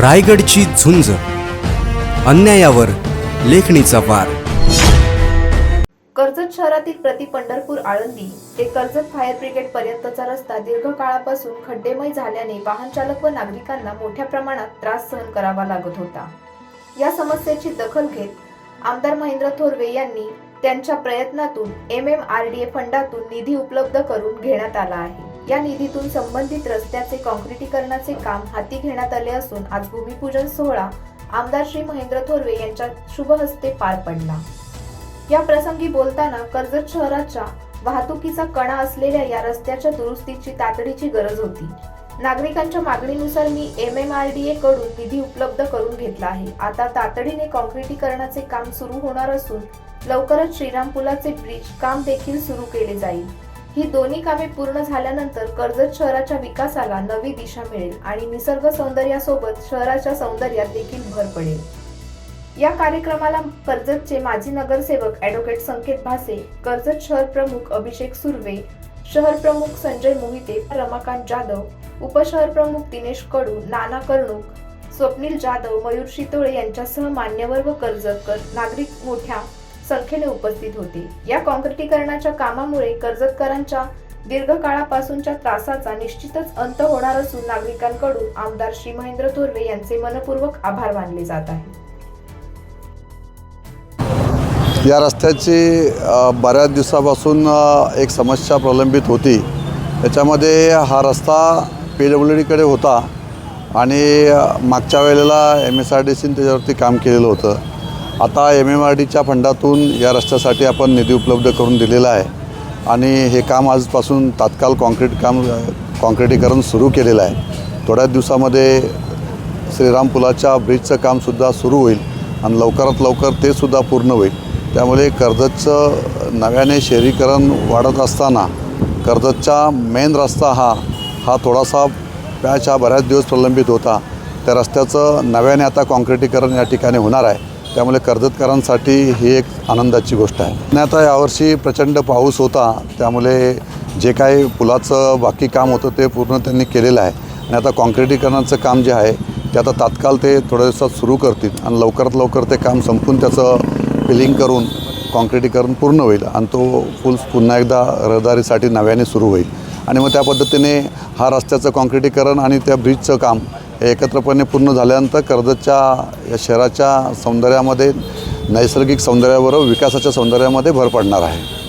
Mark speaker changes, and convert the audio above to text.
Speaker 1: रायगडची झुंज. अन्यायावर लेखणीचा वार.
Speaker 2: कर्जत शहरातील प्रति पंढरपूर आळंदी ते कर्जत फायर ब्रिगेड पर्यंतचा रस्ता दीर्घ काळापासून खड्डेमय झाल्याने वाहन चालक व नागरिकांना मोठ्या प्रमाणात त्रास सहन करावा लागत होता. या समस्येची दखल घेत आमदार महेंद्र थोरवे यांनी त्यांच्या प्रयत्नातून M M R D A फंडातून निधी उपलब्ध करून घेण्यात आला आहे. या निधीतून संबंधित रस्त्याचे काँक्रिटीकरणाचे काम हाती घेण्यात आले असून आज भूमिपूजन सोहळा आमदार श्री महेंद्र थोरवे यांच्या शुभ हस्ते पार पडला. या प्रसंगी बोलताना कर्जत शहराच्या वाहतुकीचा कणा असलेल्या या रस्त्याच्या दुरुस्तीची तातडीची गरज होती. नागरिकांच्या मागणीनुसार मी M M R D A कडून निधी उपलब्ध करून घेतला आहे. आता तातडीने काँक्रिटीकरणाचे काम सुरू होणार असून लवकरच श्रीराम पुलाचे ब्रिज काम देखील सुरू केले जाईल. ही दोन्ही कामे पूर्ण झाल्यानंतर कर्जत शहराच्या विकासाला नवी दिशा मिळेल आणि निसर्ग सौंदर्यासोबत शहराच्या सौंदर्यात देखील भर पडेल. या कार्यक्रमाला कर्जतचे माजी नगरसेवक ॲडव्होकेट संकेत भासे कर्जत शहर प्रमुख अभिषेक सुर्वे शहर प्रमुख संजय मोहिते रमाकांत जाधव उपशहर प्रमुख दिनेश कडू नाना कर्णूक स्वप्नील जाधव मयूर शितोळे यांच्यासह मान्यवर व कर्जतकर नागरिक मोठ्या संख्येने उपस्थित होते. या काँक्रिटीकरणाच्या कामामुळे कर्जतकरांच्या दीर्घकाळापासूनच्या त्रासाचा निश्चितच अंत होणार असून नागरिकांकडून आमदार श्री महेंद्र थोरवे यांचे मनपूर्वक आभार मानले जात आहे.
Speaker 3: या रस्त्याची बऱ्याच दिवसापासून एक समस्या प्रलंबित होती. त्याच्यामध्ये हा रस्ता पी डब्ल्यू डीकडे होता आणि मागच्या वेळेला एम एस आर डी सीने त्याच्यावरती काम केलेलं होतं. आता एम एम आर डीच्या फंडातून या रस्त्यासाठी आपण निधी उपलब्ध करून दिलेला आहे. आणि हे काम आजपासून तात्काळ कॉन्क्रीट काम कॉन्क्रिटीकरण सुरू केलेलं आहे. थोड्याच दिवसामध्ये श्रीराम पुलाच्या ब्रिजचं कामसुद्धा सुरू होईल आणि लवकरात लवकर ते सुद्धा पूर्ण होईल. त्यामुळे कर्जतचं नव्याने शहरीकरण वाढत असताना कर्जतचा मेन रस्ता हा हा थोडासा पॅच हा बऱ्याच दिवस प्रलंबित होता. त्या रस्त्याचं नव्याने आता कॉन्क्रिटीकरण या ठिकाणी होणार आहे. त्यामुळे कर्जतकरांसाठी ही एक आनंदाची गोष्ट आहे. आणि आता यावर्षी प्रचंड पाऊस होता त्यामुळे जे काही पुलाचं बाकी काम होतं ते पूर्ण त्यांनी केलेलं आहे. आणि आता कॉन्क्रिटीकरणाचं काम जे आहे ते आता तात्काळ ते थोड्या दिवसात सुरू करतील आणि लवकरात लवकर ते काम संपून त्याचं फिलिंग करून कॉन्क्रिटीकरण पूर्ण होईल आणि तो पूल पुन्हा एकदा रहदारीसाठी नव्याने सुरू होईल. आणि मग त्या पद्धतीने हा रस्त्याचं कॉन्क्रिटीकरण आणि त्या ब्रिजचं काम एकत्रपणे पूर्ण झाल्यानंतर कर्जतच्या या शहराच्या सौंदर्यामध्ये नैसर्गिक सौंदर्याबरोबर विकासाच्या सौंदर्यामध्ये भर पडणार आहे.